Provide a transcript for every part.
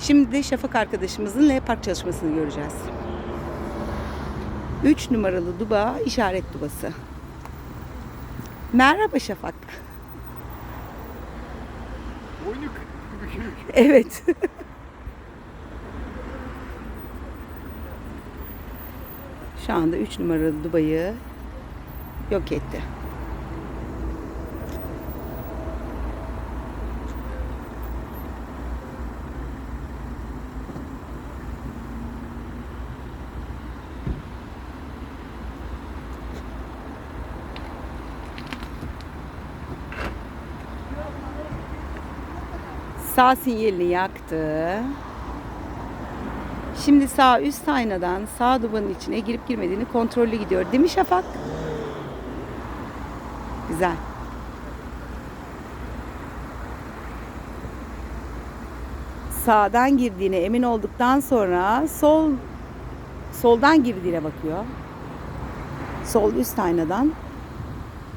Şimdi Şafak arkadaşımızın L park çalışmasını göreceğiz. 3 numaralı duba işaret dubası. Merhaba Şafak. Boynuk. Evet. Şu anda 3 numaralı dubayı yok etti. Sağ sinyalini yaktı. Şimdi sağ üst aynadan sağ dubanın içine girip girmediğini kontrollü gidiyor. Değil mi Şafak? Güzel. Sağdan girdiğine emin olduktan sonra sol soldan girdiğine bakıyor. Sol üst aynadan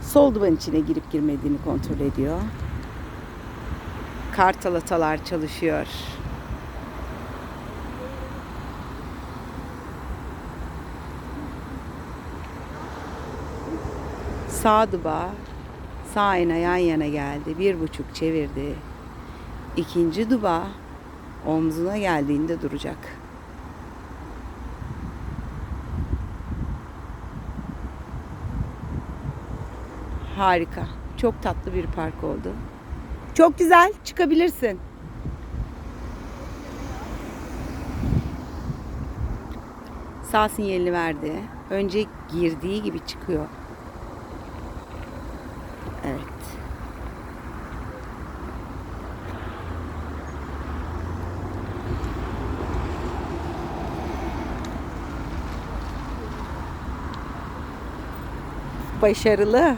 sol dubanın içine girip girmediğini kontrol ediyor. Kartalatalar çalışıyor. Sağ duba, sağ ayna yan yana geldi. Bir buçuk çevirdi. İkinci duba omzuna geldiğinde duracak. Harika. Çok tatlı bir park oldu. Çok güzel. Çıkabilirsin. Sağ sinyalini verdi. Önce girdiği gibi çıkıyor. Evet. Başarılı.